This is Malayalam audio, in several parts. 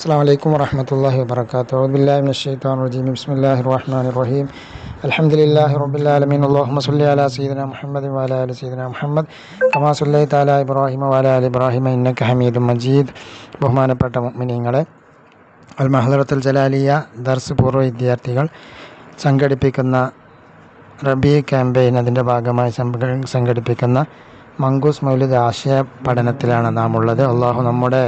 السلام عليكم ورحمة الله وبركاته أعوذ بالله من الشيطان الرجيم بسم الله الرحمن الرحيم الحمد لله رب العالمين اللهم صل على سيدنا محمد وعلى آل سيدنا محمد كما صليت على إبراهيم وعلى آل إبراهيم إنك حميد مجيد ബഹുമാനപ്പെട്ട മുഅ്മിനീങ്ങളെ അൽ മഹ്ലറത്തുൽ ജലാലിയ ദർസ് പൂർവ്വ വിദ്യാർത്ഥികൾ സംഘടിപ്പിക്കുന്ന റബി ക്യാമ്പയിൻ അതിൻ്റെ ഭാഗമായി സംഘ- സംഘടിപ്പിക്കുന്ന മങ്കൂസ് മൗലിദ് ആശയ പഠനത്തിലാണ് നാം ഉള്ളത് അള്ളാഹു നമ്മുടെ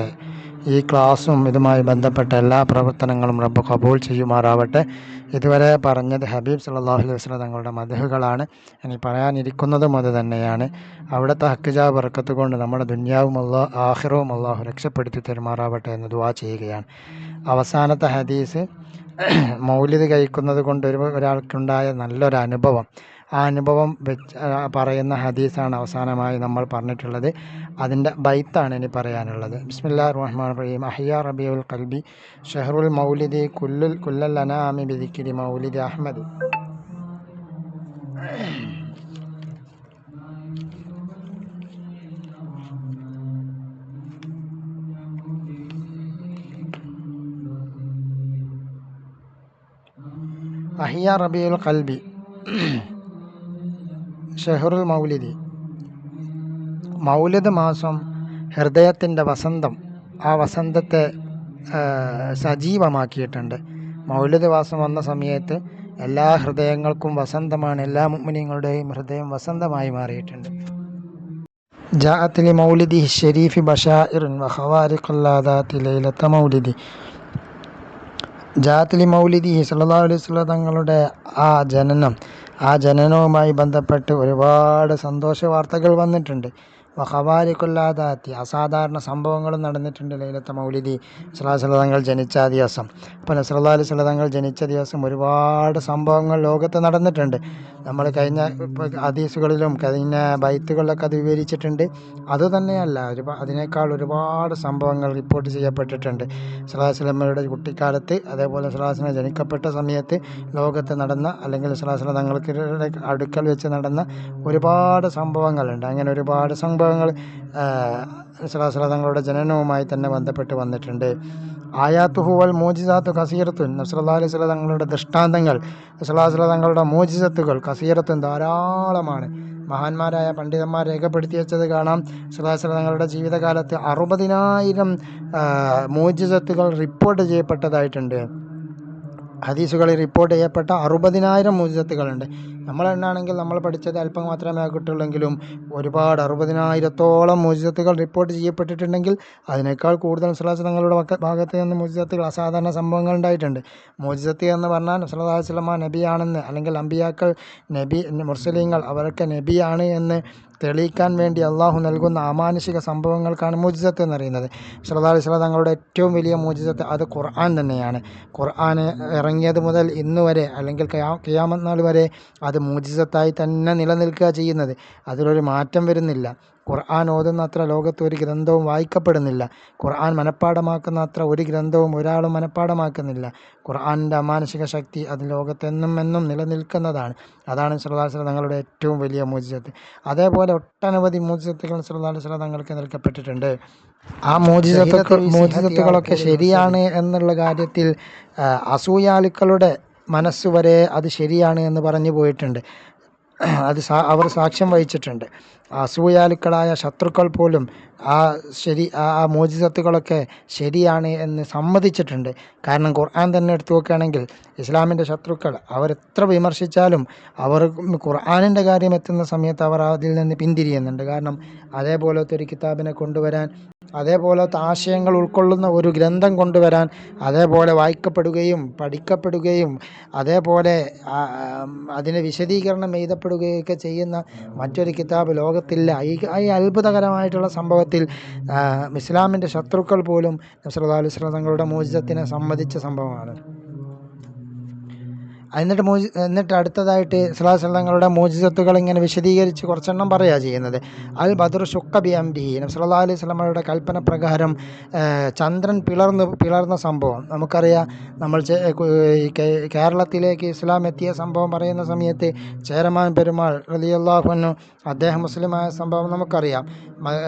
ഈ ക്ലാസ്സും ഇതുമായി ബന്ധപ്പെട്ട എല്ലാ പ്രവർത്തനങ്ങളും റബ്ബ് കബൂൾ ചെയ്യുമാറാവട്ടെ. ഇതുവരെ പറഞ്ഞത് ഹബീബ് സല്ലല്ലാഹു അലൈഹി വസല്ലം തങ്ങളുടെ മധുഹുകളാണ് ഇനി പറയാനിരിക്കുന്നതും അത് തന്നെയാണ്. അവിടുത്തെ ഹക്കിജാ ബർക്കത്ത് കൊണ്ട് നമ്മുടെ ദുന്യാവും അള്ളാഹ് ആഹിറവും അള്ളാഹു രക്ഷപ്പെടുത്തി തരുമാറാവട്ടെ എന്ന് ദുവാ ചെയ്യുകയാണ്. അവസാനത്തെ ഹദീസ് മൗലിദ് കഴിക്കുന്നത് കൊണ്ട് ഒരു ഒരാൾക്കുണ്ടായ നല്ലൊരു അനുഭവം. ആ അനുഭവം വെച്ച് പറയുന്ന ഹദീസാണ് അവസാനമായി നമ്മൾ പറഞ്ഞിട്ടുള്ളത്. അതിന്റെ ബൈത്താണ് ഇനി പറയാനുള്ളത്. ബിസ്മില്ലാ റഹ്മാൻ റഹീം അഹിയ റബിയുൽ കൽബി ഷെഹറുൽ മൗലിദി. കുല്ലുൽ കുല്ലൽ അനാമി ബിദിക്കിരി മൗലിദി അഹമ്മദ് അഹിയ റബിയുൽ കൽബി ഷെഹറുൽ മൗലിദി. മൗലിദ് മാസം ഹൃദയത്തിന്റെ വസന്തം. ആ വസന്തത്തെ സജീവമാക്കിയിട്ടുണ്ട്. മൗലിദ് മാസം വന്ന സമയത്ത് എല്ലാ ഹൃദയങ്ങൾക്കും വസന്തമാണ് എല്ലാ മുഗ്മിനിങ്ങളുടെയും ഹൃദയം വസന്തമായി മാറിയിട്ടുണ്ട്. ജാഅത്തിലെ മൗലിദി ഷെരീഫി ബഷാഇറുൻ വഹവാരിഖുല്ലാദാത്തി ലൈലത്ത മൗലിദി. ജാത്തിലി മൗലിദി സല്ലാ അലൈഹി തങ്ങളുടെ ആ ജനനം ആ ജനനവുമായി ബന്ധപ്പെട്ട് ഒരുപാട് സന്തോഷ വാർത്തകൾ വന്നിട്ടുണ്ട്. വഹവാരിക്കൊല്ലാതാത്തി അസാധാരണ സംഭവങ്ങളും നടന്നിട്ടുണ്ട് ലൈലത്ത മൗലിദി. സലാഹുല തങ്ങൾ ജനിച്ച ദിവസം. അപ്പോൾ നസറുല്ലാ അലൈഹി സ്വലം തങ്ങൾ ജനിച്ച ദിവസം ഒരുപാട് സംഭവങ്ങൾ ലോകത്ത് നടന്നിട്ടുണ്ട്. നമ്മൾ കഴിഞ്ഞ ഹദീസുകളിലും കഴിഞ്ഞ ബൈത്തുകളിലൊക്കെ അത് വിവരിച്ചിട്ടുണ്ട്. അതുതന്നെയല്ല ഒരു അതിനേക്കാൾ ഒരുപാട് സംഭവങ്ങൾ റിപ്പോർട്ട് ചെയ്യപ്പെട്ടിട്ടുണ്ട്. സലാഹുലമ്മയുടെ കുട്ടിക്കാലത്ത് അതേപോലെ സലാഹുലം ജനിക്കപ്പെട്ട സമയത്ത് ലോകത്ത് നടന്ന അല്ലെങ്കിൽ സലാഹുലം തങ്ങൾക്ക് അടുക്കൽ വെച്ച് നടന്ന ഒരുപാട് സംഭവങ്ങളുണ്ട്. അങ്ങനെ ഒരുപാട് സംഭവങ്ങൾ സലാഹുല തങ്ങളുടെ ജനനവുമായി തന്നെ ബന്ധപ്പെട്ട് വന്നിട്ടുണ്ട്. ആയാത്തുഹുവൽ മോജിസാത്തു കസീറത്തുൻ. നസ്രല്ലാ അലൈഹി തങ്ങളുടെ ദൃഷ്ടാന്തങ്ങൾ നസ്ലാസ്ല തങ്ങളുടെ മോജിസത്തുകൾ കസീറത്തുൻ ധാരാളമാണ്. മഹാന്മാരായ പണ്ഡിതന്മാർ രേഖപ്പെടുത്തി വെച്ചത് കാണാം. തങ്ങളുടെ ജീവിതകാലത്ത് അറുപതിനായിരം മോജിസത്തുകൾ റിപ്പോർട്ട് ചെയ്യപ്പെട്ടതായിട്ടുണ്ട്. ഹദീസുകളിൽ റിപ്പോർട്ട് ചെയ്യപ്പെട്ട അറുപതിനായിരം നമ്മൾ എണ്ണാണെങ്കിൽ നമ്മൾ പഠിച്ചത് അല്പം മാത്രമേ കിട്ടുള്ളെങ്കിലും ഒരുപാട് അറുപതിനായിരത്തോളം മുജിസത്തുകൾ റിപ്പോർട്ട് ചെയ്യപ്പെട്ടിട്ടുണ്ടെങ്കിൽ അതിനേക്കാൾ കൂടുതൽ സുലാസ് തങ്ങളുടെ വക്ക- ഭാഗത്ത് നിന്ന് മുജിസത്തുകൾ അസാധാരണ സംഭവങ്ങൾ ഉണ്ടായിട്ടുണ്ട്. മുജിസത്ത് എന്ന് പറഞ്ഞാൽ സുലാസ്ലമ നബിയാണെന്ന് അല്ലെങ്കിൽ അമ്പിയാക്കൾ നബി മുർസലീങ്ങൾ അവരൊക്കെ നബിയാണ് എന്ന് തെളിയിക്കാൻ വേണ്ടി അള്ളാഹു നൽകുന്ന അമാനുഷിക സംഭവങ്ങൾക്കാണ് മുജിസത്ത് എന്നറിയുന്നത്. അലൈഹി വസല്ലം തങ്ങളുടെ ഏറ്റവും വലിയ മുജിസത്ത് അത് ഖുർആൻ തന്നെയാണ്. ഖുർആൻ ഇറങ്ങിയത് മുതൽ ഇന്ന് വരെ അല്ലെങ്കിൽ കിയാമത്നാൾ നാൾ വരെ അത് മുജിസത്തായി തന്നെ നിലനിൽക്കുക ചെയ്യുന്നത്. അതിലൊരു മാറ്റം വരുന്നില്ല. ഖുർആൻ ഓതുന്ന അത്ര ലോകത്ത് ഒരു ഗ്രന്ഥവും വായിക്കപ്പെടുന്നില്ല. ഖുർആൻ മനഃപ്പാടമാക്കുന്ന അത്ര ഒരു ഗ്രന്ഥവും ഒരാളും മനഃപ്പാടമാക്കുന്നില്ല ഖുർആനിന്റെ അമാനുഷിക ശക്തി അത് ലോകത്തെന്നും എന്നും നിലനിൽക്കുന്നതാണ്. അതാണ് സുല്ലാസ്ല തങ്ങളുടെ ഏറ്റവും വലിയ മോചിതത്ത് അതേപോലെ ഒട്ടനവധി മോചിതത്തുകൾ സുല്ലാസ്ല തങ്ങൾക്ക് നൽകപ്പെട്ടിട്ടുണ്ട്. ആ മോചിതത്വ മോചിതത്തുകളൊക്കെ ശരിയാണ് എന്നുള്ള കാര്യത്തിൽ അസൂയാലുക്കളുടെ മനസ്സുവരെ അത് ശരിയാണ് എന്ന് പറഞ്ഞു പോയിട്ടുണ്ട്. അത് അവർ സാക്ഷ്യം വഹിച്ചിട്ടുണ്ട്. അസൂയാലുക്കളായ ശത്രുക്കൾ പോലും ആ ശരി ആ മോചിതത്തുകളൊക്കെ ശരിയാണ് എന്ന് സമ്മതിച്ചിട്ടുണ്ട്. കാരണം ഖുർആൻ തന്നെ എടുത്തു നോക്കുകയാണെങ്കിൽ ഇസ്ലാമിന്റെ ശത്രുക്കൾ അവരെത്ര വിമർശിച്ചാലും അവർ ഖുർആാനിന്റെ കാര്യം എത്തുന്ന സമയത്ത് അവർ അതിൽ നിന്ന് പിന്തിരിയുന്നുണ്ട്. കാരണം അതേപോലത്തെ ഒരു കിതാബിനെ കൊണ്ടുവരാൻ അതേപോലത്തെ ആശയങ്ങൾ ഉൾക്കൊള്ളുന്ന ഒരു ഗ്രന്ഥം കൊണ്ടുവരാൻ അതേപോലെ വായിക്കപ്പെടുകയും പഠിക്കപ്പെടുകയും അതേപോലെ അതിന് വിശദീകരണം എഴുതപ്പെടുകയൊക്കെ ചെയ്യുന്ന മറ്റൊരു കിതാബ് ലോകത്തില്ല. ഈ അത്ഭുതകരമായിട്ടുള്ള സംഭവത്തിൽ ആ, ഇസ്ലാമിന്റെ ശത്രുക്കൾ പോലും നസ്രല്ലാ അലൈഹി സ്വലം തങ്ങളുടെ മോചിതത്തിനെ സമ്മതിച്ച സംഭവമാണ്. എന്നിട്ട് മോചി എന്നിട്ട് അടുത്തതായിട്ട് സുലാസലങ്ങളുടെ മോചിതത്തുകൾ ഇങ്ങനെ വിശദീകരിച്ച് കുറച്ചെണ്ണം പറയുക ചെയ്യുന്നത്. അൽ ബദർ ഷുക്ക ബി എം അംബി നബ്സല്ലാ അലൈഹി സ്വലമയുടെ കൽപ്പന പ്രകാരം ചന്ദ്രൻ പിളർന്ന് പിളർന്ന സംഭവം. നമുക്കറിയാം നമ്മൾ കേരളത്തിലേക്ക് ഇസ്ലാം എത്തിയ സംഭവം പറയുന്ന സമയത്ത് ചേരമാൻ പെരുമാൾ റലിയല്ലാഹുനു അദ്ദേഹം മുസ്ലിമായ സംഭവം നമുക്കറിയാം.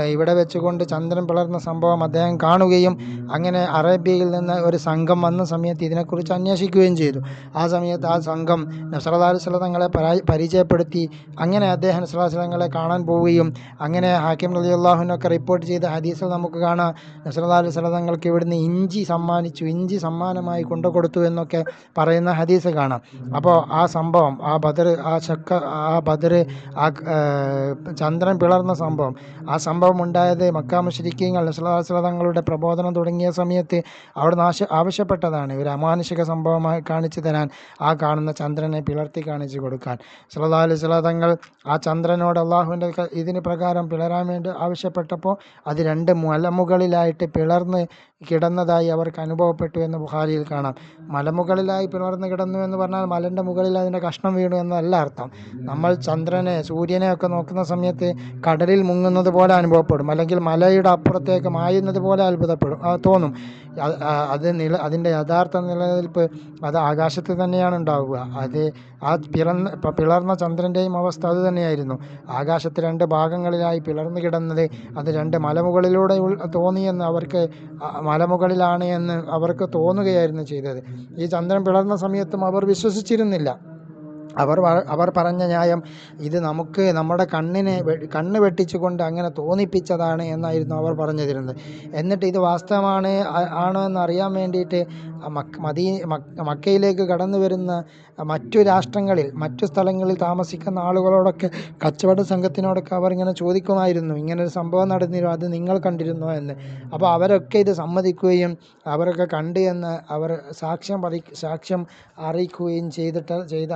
ഇവിടെ വെച്ചുകൊണ്ട് ചന്ദ്രൻ പിളർന്ന സംഭവം അദ്ദേഹം കാണുകയും അങ്ങനെ അറേബ്യയിൽ നിന്ന് ഒരു സംഘം വന്ന സമയത്ത് ഇതിനെക്കുറിച്ച് അന്വേഷിക്കുകയും ചെയ്തു. ആ സമയത്ത് ആ സംഘം നസറദാലി സ്വലതങ്ങളെ പരിചയപ്പെടുത്തി. അങ്ങനെ അദ്ദേഹം നസറാസ്ലങ്ങളെ കാണാൻ പോവുകയും അങ്ങനെ ഹാക്കിം അലി അള്ളാഹുനൊക്കെ റിപ്പോർട്ട് ചെയ്ത ഹദീസിൽ നമുക്ക് കാണാം. നസറദാലി സ്വലതങ്ങൾക്ക് ഇവിടുന്ന് ഇഞ്ചി സമ്മാനിച്ചു. ഇഞ്ചി സമ്മാനമായി കൊണ്ടു കൊടുത്തു എന്നൊക്കെ പറയുന്ന ഹദീസ് കാണാം. അപ്പോൾ ആ സംഭവം ആ ബദർ ആ ചക്ക ആ ബദർ ആ ചന്ദ്രൻ പിളർന്ന സംഭവം ആ സംഭവം ഉണ്ടായത് മക്കാമുശരിക്കങ്ങൾ നസ്ലാസ്ലതങ്ങളുടെ പ്രബോധനം തുടങ്ങിയ സമയത്ത് അവിടെ ആശ ആവശ്യപ്പെട്ടതാണ്. ഒരു അമാനുഷിക സംഭവമായി കാണിച്ചു തരാൻ ആ കാണുന്ന ചന്ദ്രനെ പിളർത്തി കാണിച്ചു കൊടുക്കാൻ. സല്ലല്ലാഹു അലൈഹി വസല്ലം ആ ചന്ദ്രനോട് അള്ളാഹുവിന്റെ ഇതിന് പ്രകാരം പിളരാൻ വേണ്ടി ആവശ്യപ്പെട്ടപ്പോൾ അത് രണ്ട് മലമുകളിലായിട്ട് പിളർന്ന് കിടന്നതായി അവർക്ക് അനുഭവപ്പെട്ടു എന്ന് ബുഹാരിയിൽ കാണാം. മലമുകളിലായി പിളർന്ന് കിടന്നു എന്ന് പറഞ്ഞാൽ മലന്റെ മുകളിൽ അതിന്റെ കഷ്ണം വീണു എന്നല്ല അർത്ഥം. നമ്മൾ ചന്ദ്രനെ സൂര്യനെ ഒക്കെ നോക്കുന്ന സമയത്ത് കടലിൽ മുങ്ങുന്നത് പോലെ അനുഭവപ്പെടും. അല്ലെങ്കിൽ മലയുടെ അപ്പുറത്തേക്ക് മായുന്നത് പോലെ അത്ഭുതപ്പെടും. തോന്നും. അത് നില അതിന്റെ യഥാർത്ഥ നിലനിൽപ്പ് അത് ആകാശത്ത് തന്നെയാണ് ഉണ്ടാവുക. അത് ആ പിറന്ന പ- പിളർന്ന ചന്ദ്രന്റെയും അവസ്ഥ അത് തന്നെയായിരുന്നു. ആകാശത്ത് രണ്ട് ഭാഗങ്ങളിലായി പിളർന്നു കിടന്നത് അത് രണ്ട് മലമുകളിലൂടെ തോന്നിയെന്ന് അവർക്ക് മലമുകളിലാണ് എന്ന് അവർക്ക് തോന്നുകയായിരുന്നു ചെയ്തത്. ഈ ചന്ദ്രൻ പിളർന്ന സമയത്തും അവർ വിശ്വസിച്ചിരുന്നില്ല. അവർ അവർ പറഞ്ഞ ന്യായം ഇത് നമുക്ക് നമ്മുടെ കണ്ണിനെ കണ്ണ് വെട്ടിച്ചുകൊണ്ട് അങ്ങനെ തോന്നിപ്പിച്ചതാണ് എന്നായിരുന്നു അവർ പറഞ്ഞിരുന്നത്. എന്നിട്ട് ഇത് വാസ്തവമാണ് ആണോ എന്ന് അറിയാൻ വേണ്ടിയിട്ട് മക്കയിലേക്ക് കടന്നു വരുന്ന മറ്റു രാഷ്ട്രങ്ങളിൽ മറ്റു സ്ഥലങ്ങളിൽ താമസിക്കുന്ന ആളുകളോടൊക്കെ കച്ചവട സംഘത്തിനോടൊക്കെ അവർ ഇങ്ങനെ ചോദിക്കുമായിരുന്നു. ഒരു സംഭവം നടന്നിരുന്നു അത് നിങ്ങൾ കണ്ടിരുന്നോ എന്ന്. അപ്പോൾ അവരൊക്കെ ഇത് സമ്മതിക്കുകയും അവരൊക്കെ കണ്ടു എന്ന് അവർ സാക്ഷ്യം പറ സാക്ഷ്യം അറിയിക്കുകയും ചെയ്തിട്ട് ചെയ്ത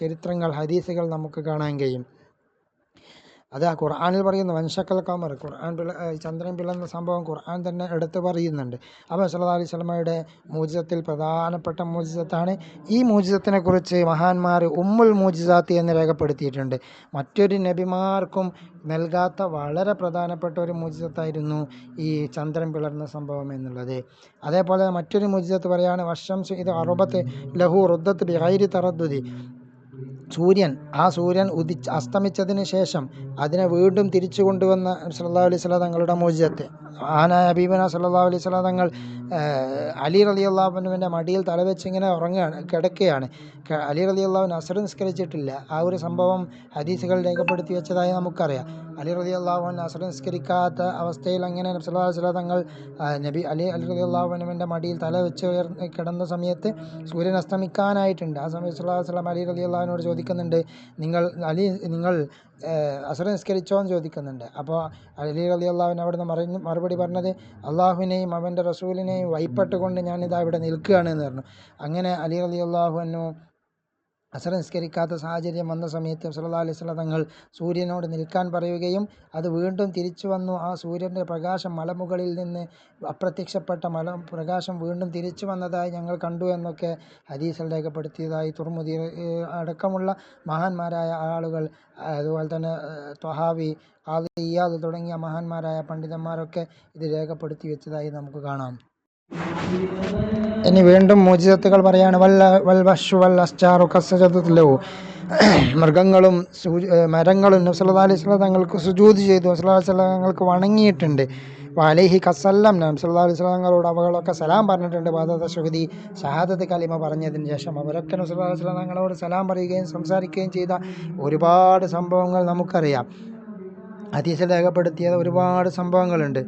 ചരിത്രങ്ങൾ ഹദീസുകൾ നമുക്ക് കാണാൻ കഴിയും. അത് ആ ഖുർആാനിൽ പറയുന്ന വൻഷക്കൽ കമർ ഖുർആൻ പിള ചന്ദ്രൻ പിളർന്ന സംഭവം ഖുർആൻ തന്നെ എടുത്ത് പറയുന്നുണ്ട്. അപ്പോൾ സല്ലാ അലൈഹി സ്വലമയുടെ മോചിതത്തിൽ പ്രധാനപ്പെട്ട മോചിതത്താണ് ഈ മൂജിസത്തിനെ കുറിച്ച് മഹാന്മാർ ഉമ്മുൽ മൂജിസാത്ത് എന്ന് രേഖപ്പെടുത്തിയിട്ടുണ്ട്. മറ്റൊരു നബിമാർക്കും നൽകാത്ത വളരെ പ്രധാനപ്പെട്ട ഒരു മോചിതത്തായിരുന്നു ഈ ചന്ദ്രൻ പിളർന്ന സംഭവം എന്നുള്ളത്. അതേപോലെ മറ്റൊരു മോചിതത്ത് പറയുകയാണ് വർഷം ഇത് അറുപത്ത് ലഹു റുദ്ദത്ത് ബിഹൈരി തറദ്ദുതി സൂര്യൻ ആ സൂര്യൻ ഉദിച്ച് അസ്തമിച്ചതിന് ശേഷം അതിനെ വീണ്ടും തിരിച്ചു കൊണ്ടുവന്ന സല്ലല്ലാഹു അലൈഹി വസല്ലം തങ്ങളുടെ മോചിതത്തെ. ആനായ അബീബന സല്ലല്ലാഹു അലൈഹി വസല്ലം തങ്ങൾ അലി റലി അള്ളാഹുവിന്റെ മടിയിൽ തലവെച്ച് ഇങ്ങനെ ഉറങ്ങുകയാണ് കിടക്കുകയാണ്. അലി റലി അള്ളാഹുവിന് അസർ നിസ്കരിച്ചിട്ടില്ല. ആ ഒരു സംഭവം ഹദീസുകൾ രേഖപ്പെടുത്തി വെച്ചതായി നമുക്കറിയാം. അലി റലി അള്ളാഹുവിൻ അസർ നിസ്കരിക്കാത്ത അവസ്ഥയിൽ അങ്ങനെ സല്ലാ സ്വലാ തങ്ങൾ നബി അലി അലി റലി അള്ളാഹുവിന്റെ മടിയിൽ തല വെച്ച് ഉയർന്ന് കിടന്ന സമയത്ത് സൂര്യൻ അസ്തമിക്കാനായിട്ടുണ്ട്. ആ സമയത്ത് അലൈഹി വസല്ലം അലി റലി അള്ളാഹുവിനോട് ചോദിക്കുന്നുണ്ട് നിങ്ങൾ അലി നിങ്ങൾ അസുര നിസ്കരിച്ചോ? എന്ന് ചോദിക്കുന്നുണ്ട്. അപ്പോൾ അലി റലി അള്ളാഹുവിൻ അവിടുന്ന് മറിഞ്ഞ് മറുപടി പറഞ്ഞത് അള്ളാഹുവിനെയും അവന്റെ റസൂലിനെയും വൈപ്പെട്ടുകൊണ്ട് ഞാനിതാ ഇവിടെ നിൽക്കുകയാണ് എന്ന് പറഞ്ഞു. അങ്ങനെ അലി അലി അള്ളാഹു അള്ളാഹുവിനു അസർ നിസ്കരിക്കാത്ത സാഹചര്യം വന്ന സമയത്ത് സല്ലല്ലാഹു അലൈഹി തങ്ങൾ സൂര്യനോട് നിൽക്കാൻ പറയുകയും അത് വീണ്ടും തിരിച്ചു വന്നു. ആ സൂര്യന്റെ പ്രകാശം മലമുകളിൽ നിന്ന് അപ്രത്യക്ഷപ്പെട്ട മല പ്രകാശം വീണ്ടും തിരിച്ചു വന്നതായി ഞങ്ങൾ കണ്ടു എന്നൊക്കെ ഹദീസിൽ രേഖപ്പെടുത്തിയതായി തുർമുദി അടക്കമുള്ള മഹാന്മാരായ ആളുകൾ അതുപോലെ തന്നെ ത്വഹാവി ആദി ഇയാദ് തുടങ്ങിയ മഹാന്മാരായ പണ്ഡിതന്മാരൊക്കെ ഇത് രേഖപ്പെടുത്തി വെച്ചതായി നമുക്ക് കാണാം. ഇനി വീണ്ടും മോചിതത്തുകൾ പറയാണ് വല്ല വൽ വഷു വൽ അസ്റ്റാറു കസജത്തുലു മൃഗങ്ങളും മരങ്ങളും നബ്സല്ലാ അലൈഹി തങ്ങൾക്ക് സുജൂത് ചെയ്തു. നബ്സല്ലാ വണങ്ങിയിട്ടുണ്ട്. വാലേഹി കസല്ലം നബ്സല്ലാ അലൈഹി തങ്ങളോട് അവകളൊക്കെ സലാം പറഞ്ഞിട്ടുണ്ട്. ബാധത ശുഗതി ഷഹാദത്ത് കലിമ പറഞ്ഞതിന് ശേഷം അവരൊക്കെ നബ്സല്ലാ അലൈഹി തങ്ങളോട് സലാം പറയുകയും സംസാരിക്കുകയും ചെയ്ത ഒരുപാട് സംഭവങ്ങൾ നമുക്കറിയാം. അതീശ രേഖപ്പെടുത്തിയ ഒരുപാട് സംഭവങ്ങളുണ്ട്.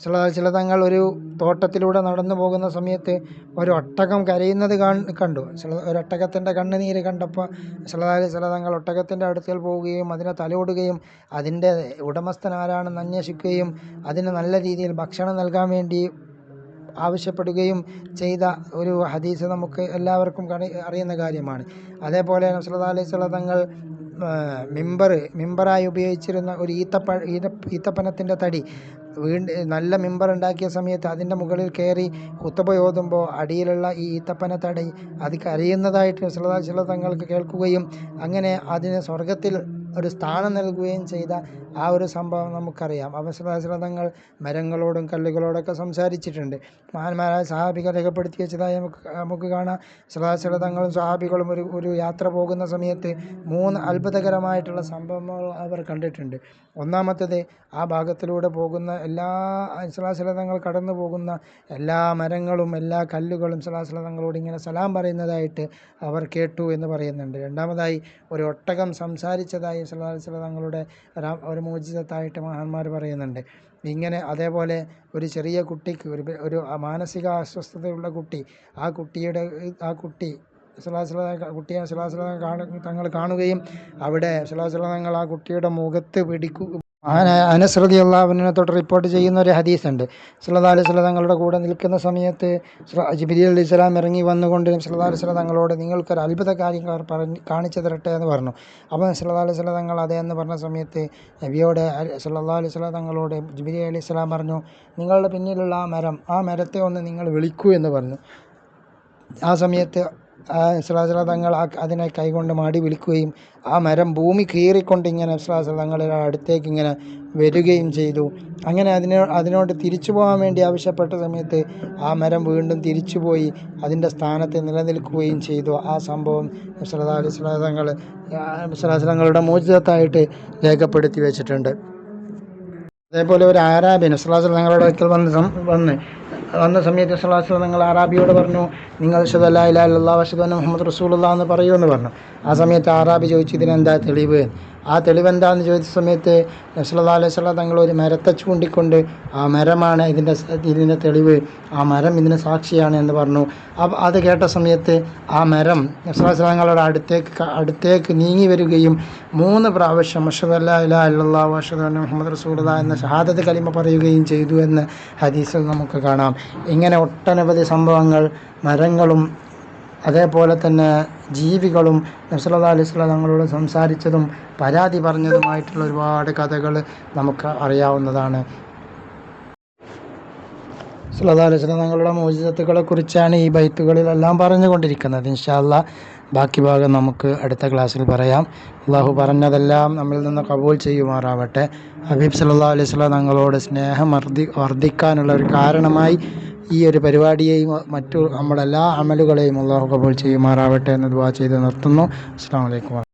ചില ചില തങ്ങൾ ഒരു തോട്ടത്തിലൂടെ നടന്നു പോകുന്ന സമയത്ത് ഒരു ഒട്ടകം കരയുന്നത് കണ്ടു. ചില ഒരു ഒട്ടകത്തിന്റെ കണ്ണുനീര് കണ്ടപ്പോൾ ചിലതായ ചില തങ്ങൾ ഒട്ടകത്തിന്റെ അടുത്തൽ പോവുകയും അതിനെ തലോടുകയും അതിന്റെ ഉടമസ്ഥൻ ആരാണെന്ന് അന്വേഷിക്കുകയും അതിന് നല്ല രീതിയിൽ ഭക്ഷണം നൽകാൻ വേണ്ടി ആവശ്യപ്പെടുകയും ചെയ്ത ഒരു ഹദീസ് നമുക്ക് എല്ലാവർക്കും അറിയുന്ന കാര്യമാണ്. അതേപോലെ നസ്രദ അലൈഹി സ്വല തങ്ങൾ മിമ്പർ മിമ്പറായി ഉപയോഗിച്ചിരുന്ന ഒരു ഈത്തപ്പ ഈത്ത ഈത്തപ്പനത്തിന്റെ തടി വീണ്ടും നല്ല മിമ്പർ ഉണ്ടാക്കിയ സമയത്ത് അതിന്റെ മുകളിൽ കയറി കുത്തബ ഓതുമ്പോൾ അടിയിലുള്ള ഈ ഈത്തപ്പന തടി അത് കരയുന്നതായിട്ട് വസല്ലം തങ്ങൾക്ക് കേൾക്കുകയും അങ്ങനെ അതിന് സ്വർഗത്തിൽ ഒരു സ്ഥാനം നൽകുകയും ചെയ്ത ആ ഒരു സംഭവം നമുക്കറിയാം. അവസരാശ്രതങ്ങൾ മരങ്ങളോടും കല്ലുകളോടൊക്കെ സംസാരിച്ചിട്ടുണ്ട്. മഹാന്മാരായ സഹാബികൾ രേഖപ്പെടുത്തി വെച്ചതായി നമുക്ക് നമുക്ക് കാണാം. സദാശ്രതങ്ങളും സഹാബികളും ഒരു ഒരു യാത്ര പോകുന്ന സമയത്ത് മൂന്ന് അത്ഭുതകരമായിട്ടുള്ള സംഭവങ്ങൾ അവർ കണ്ടിട്ടുണ്ട്. ഒന്നാമത്തത് ആ ഭാഗത്തിലൂടെ പോകുന്ന എല്ലാ ശിലാശിലതങ്ങൾ കടന്നു പോകുന്ന എല്ലാ മരങ്ങളും എല്ലാ കല്ലുകളും ശിലാശിലതങ്ങളോട് ഇങ്ങനെ സലാം പറയുന്നതായിട്ട് അവർ കേട്ടു എന്ന് പറയുന്നുണ്ട്. രണ്ടാമതായി ഒരു ഒട്ടകം സംസാരിച്ചതായി സലാസലതങ്ങളുടെ ഒരു മോചിതത്തായിട്ട് മഹാന്മാർ പറയുന്നുണ്ട്. ഇങ്ങനെ അതേപോലെ ഒരു ചെറിയ കുട്ടിക്ക് ഒരു ഒരു മാനസിക അസ്വസ്ഥതയുള്ള കുട്ടി ആ കുട്ടിയുടെ ആ കുട്ടി സുലാസുല കുട്ടിയെ സുലാസുല തങ്ങൾ കാണുകയും അവിടെ സുലാസുല തങ്ങൾ ആ കുട്ടിയുടെ മുഖത്ത് പിടിക്കുക അനസ്രതി അള്ളാഹുവിനെ തൊട്ട് റിപ്പോർട്ട് ചെയ്യുന്ന ഒരു ഹദീസുണ്ട്. സുല്ലാ അലൈഹി സ്വല തങ്ങളുടെ കൂടെ നിൽക്കുന്ന സമയത്ത് ജിബിരി അലി സ്വലാം ഇറങ്ങി വന്നുകൊണ്ട് സുല്ലാ അലൈഹി സ്വല തങ്ങളോട് നിങ്ങൾക്കൊരു അത്ഭുത കാര്യങ്ങൾ പറഞ്ഞ് കാണിച്ചു തരട്ടെ എന്ന് പറഞ്ഞു. അപ്പോൾ സുല്ലാ അലൈഹി സ്വല തങ്ങൾ അതേ എന്ന് പറഞ്ഞ സമയത്ത് നബിയോട് സുല്ലാ അലൈഹി സ്വല തങ്ങളോട് ജിബിരി അലി സ്വലാം പറഞ്ഞു നിങ്ങളുടെ പിന്നിലുള്ള ആ മരം ആ മരത്തെ ഒന്ന് നിങ്ങൾ വിളിക്കൂ എന്ന് പറഞ്ഞു. ആ സമയത്ത് ഇസ്ലാസ്ല തങ്ങൾ അതിനെ കൈകൊണ്ട് മാടി വിളിക്കുകയും ആ മരം ഭൂമി കീറിക്കൊണ്ട് ഇങ്ങനെ തങ്ങളുടെ അടുത്തേക്ക് ഇങ്ങനെ വരികയും ചെയ്തു. അങ്ങനെ അതിനെ അതിനോട് തിരിച്ചു പോകാൻ വേണ്ടി ആവശ്യപ്പെട്ട സമയത്ത് ആ മരം വീണ്ടും തിരിച്ചുപോയി അതിന്റെ സ്ഥാനത്ത് നിലനിൽക്കുകയും ചെയ്തു. ആ സംഭവം ഇസ്ലാ അലി തങ്ങൾ ഇസ്ലാസ്ലങ്ങളുടെ മോചിതത്തായിട്ട് രേഖപ്പെടുത്തി വെച്ചിട്ടുണ്ട്. അതേപോലെ ഒരു ആരാബിൻ തങ്ങളുടെ അടുക്കൽ വന്ന് വന്ന് വന്ന സമയത്ത് സ്വലാസ്ല നിങ്ങൾ അറാബിയോട് പറഞ്ഞു നിങ്ങൾ അല്ലാ ഇലാ അല്ലാ വഷദ് മുഹമ്മദ് റസൂലുള്ള എന്ന് പറയുമെന്ന് പറഞ്ഞു. ആ സമയത്ത് ആറാബി ചോദിച്ചു ഇതിനെന്താ തെളിവ്? ആ തെളിവെന്താന്ന് ചോദിച്ച സമയത്ത് നസ്ലാ അലൈഹി തങ്ങൾ ഒരു മരത്തെ ചൂണ്ടിക്കൊണ്ട് ആ മരമാണ് ഇതിന്റെ ഇതിന്റെ തെളിവ് ആ മരം ഇതിന് സാക്ഷിയാണ് എന്ന് പറഞ്ഞു. അപ്പം അത് കേട്ട സമയത്ത് ആ മരം നസ്ലാസ്ലാങ്ങളുടെ അടുത്തേക്ക് അടുത്തേക്ക് നീങ്ങി വരികയും മൂന്ന് പ്രാവശ്യം മഷദ് അല്ലാ വഷദ് മുഹമ്മദ് റസൂല എന്ന ഷഹാദത്ത് കലിമ പറയുകയും ചെയ്തു എന്ന് ഹദീസിൽ നമുക്ക് കാണാം. ഇങ്ങനെ ഒട്ടനവധി സംഭവങ്ങൾ മരങ്ങളും അതേപോലെ തന്നെ ജീവികളും നബ്സല്ലാ അലൈഹി തങ്ങളോട് സംസാരിച്ചതും പരാതി പറഞ്ഞതുമായിട്ടുള്ള ഒരുപാട് കഥകൾ നമുക്ക് അറിയാവുന്നതാണ്. സുല്ലാ അലൈഹി തങ്ങളുടെ മോചിതത്തുകളെ കുറിച്ചാണ് ഈ ബൈത്തുകളിലെല്ലാം പറഞ്ഞുകൊണ്ടിരിക്കുന്നത്. ഇൻഷാല്ല ബാക്കി ഭാഗം നമുക്ക് അടുത്ത ക്ലാസ്സിൽ പറയാം. അള്ളാഹു പറഞ്ഞതെല്ലാം നമ്മിൽ നിന്ന് കബൂൽ ചെയ്യുമാറാവട്ടെ. ഹബീബ് സല്ലാ അലൈഹി സ്വലാം തങ്ങളോട് സ്നേഹം വർദ്ധി വർദ്ധിക്കാനുള്ള ഒരു കാരണമായി ഈ ഒരു പരിപാടിയെയും മറ്റു നമ്മളെല്ലാ അമലുകളെയും അള്ളാഹു കബൂൽ ചെയ്യുമാറാവട്ടെ എന്ന് ദുവാ ചെയ്ത് നിർത്തുന്നു. അസ്സാം വലൈക്കും